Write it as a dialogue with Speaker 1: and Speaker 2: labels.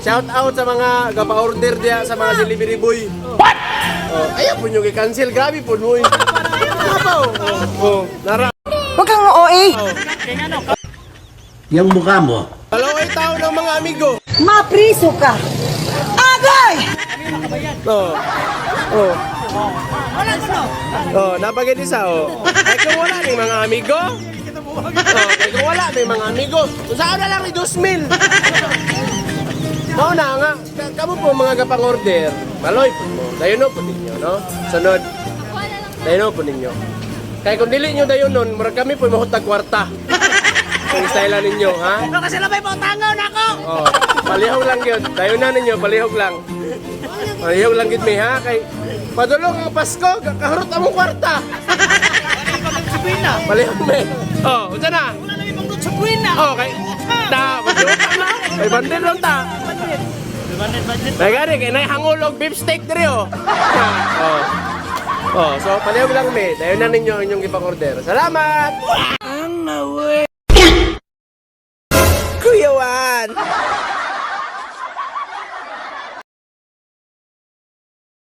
Speaker 1: Shout out sa mga gapa-order diya sa mga delivery boy. What? Oh, ayaw po nyo i-cancel. Grabe po mo. Ano Oh, oh, nara.
Speaker 2: Huwag kang OA.
Speaker 3: Yung mukha mo.
Speaker 1: Hello, ay tao ng mga amigo.
Speaker 2: Mapriso ka. Agay!
Speaker 1: Oh. Oh. Oh, napagid isa oh. Ay kung wala ni mga amigo. Oh, kung wala ni mga amigo. Usaon na lang ni 2,000. Po mga gapang order. Maloy po mo. Dayon po ninyo, no? Sunod. Dayon po ninyo. Kay kung dili nyo dayon nun, murag kami po mahutag kwarta. Kung style ninyo, ha?
Speaker 4: Ano kasi labay mo tangaw na ako.
Speaker 1: Oh, palihog lang yun. Dayon na ninyo, palihog lang. Palihog lang mi ha kay padulong ang Pasko, kakahurot among kwarta. Palihog mi. Oh, unsa na?
Speaker 4: Wala na ibang sa buwin na.
Speaker 1: Oh, kay ta. Kay bandel lang ta.
Speaker 4: 100 budget.
Speaker 1: Ay, gari, kaya nahihangulog beefsteak na rin, oh. oh. Oh, so palihog lang me. Dayon na ninyo inyong ipang-order. Salamat! Ang nawe! Kuya Juan!